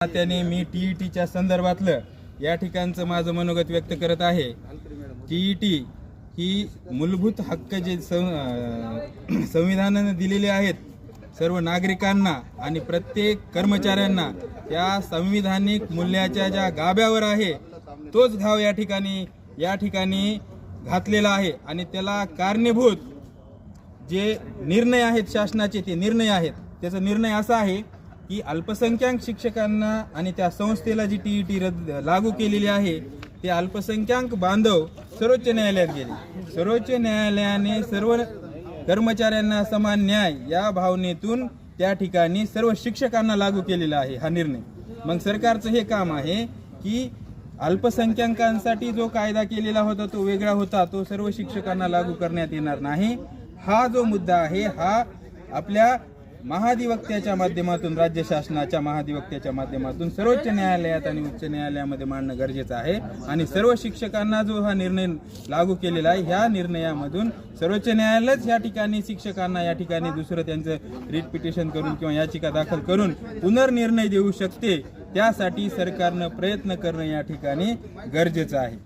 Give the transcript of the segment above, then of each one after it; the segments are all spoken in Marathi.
त्याने मी टी ई टीच्या संदर्भातलं या ठिकाणचं माझं मनोगत व्यक्त करत आहे. टी ई टी ही मूलभूत हक्क जे संविधानानं दिलेले आहेत सर्व नागरिकांना आणि प्रत्येक कर्मचाऱ्यांना त्या संविधानिक मूल्याच्या ज्या गाभ्यावर आहे तोच घाव या ठिकाणी या ठिकाणी घातलेला आहे आणि त्याला कारणीभूत जे निर्णय आहेत शासनाचे ते निर्णय आहेत. त्याचा निर्णय असा आहे की अल्पसंख्याक शिक्षकांना आणि त्या संस्थेला जी टी ई टी रद्द लागू केलेली आहे ते अल्पसंख्याक बांधव सर्वोच्च न्यायालयात गेले. सर्वोच्च न्यायालयाने सर्व कर्मचाऱ्यांना समान न्याय या भावनेतून त्या ठिकाणी सर्व शिक्षकांना लागू केलेला आहे हा निर्णय. मग सरकारचं हे काम आहे की अल्पसंख्याकांसाठी जो कायदा केलेला होता तो वेगळा होता तो सर्व शिक्षकांना लागू करण्यात येणार नाही. हा जो मुद्दा आहे हा आपल्या महाधिवक्त्याच्या माध्यमातून राज्य शासनाच्या महाधिवक्त्याच्या माध्यमातून सर्वोच्च न्यायालयात आणि उच्च न्यायालयामध्ये मांडणं गरजेचं आहे. आणि सर्व शिक्षकांना जो हा निर्णय लागू केलेला आहे ह्या निर्णयामधून सर्वोच्च न्यायालयच या ठिकाणी शिक्षकांना या ठिकाणी दुसरं त्यांचं रिट पिटिशन करून किंवा याचिका दाखल करून पुनर्निर्णय देऊ शकते त्यासाठी सरकारनं प्रयत्न करणं या ठिकाणी गरजेचं आहे.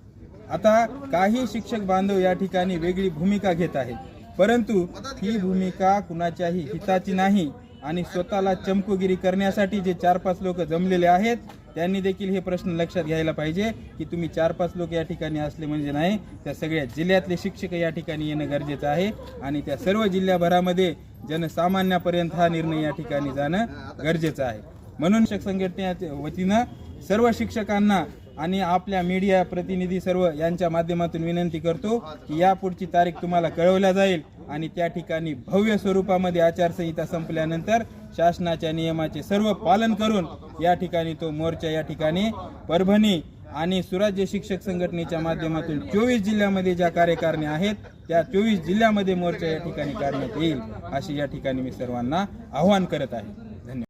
आता काही शिक्षक बांधव या ठिकाणी वेगळी भूमिका घेत आहेत. परंतु ही भूमिका कुणाच्याही हिताची नाही आणि स्वतःला चमकोगिरी करण्यासाठी जे चार पाच लोक जमलेले आहेत त्यांनी देखील हे प्रश्न लक्षात घ्यायला पाहिजे की तुम्ही चार पाच लोक या ठिकाणी असले म्हणजे नाही त्या सगळ्या जिल्ह्यातले शिक्षक या ठिकाणी येणं गरजेचं आहे आणि त्या सर्व जिल्ह्याभरामध्ये जनसामान्यापर्यंत हा निर्णय या ठिकाणी जाणं गरजेचं आहे. म्हणून शिक्षक संघटनेच्या वतीनं सर्व शिक्षकांना आणि आपल्या मीडिया प्रतिनिधी सर्व यांच्या माध्यमातून विनंती करतो की यापुढची तारीख तुम्हाला कळवल्या जाईल आणि त्या ठिकाणी भव्य स्वरूपामध्ये आचारसंहिता संपल्यानंतर शासनाच्या नियमाचे सर्व पालन करून या ठिकाणी तो मोर्चा या ठिकाणी परभणी आणि सुराज्य शिक्षक संघटनेच्या माध्यमातून चोवीस जिल्ह्यामध्ये ज्या कार्यकारिणी आहेत त्या चोवीस जिल्ह्यामध्ये मोर्चा या ठिकाणी काढण्यात येईल अशी या ठिकाणी मी सर्वांना आव्हान करत आहे.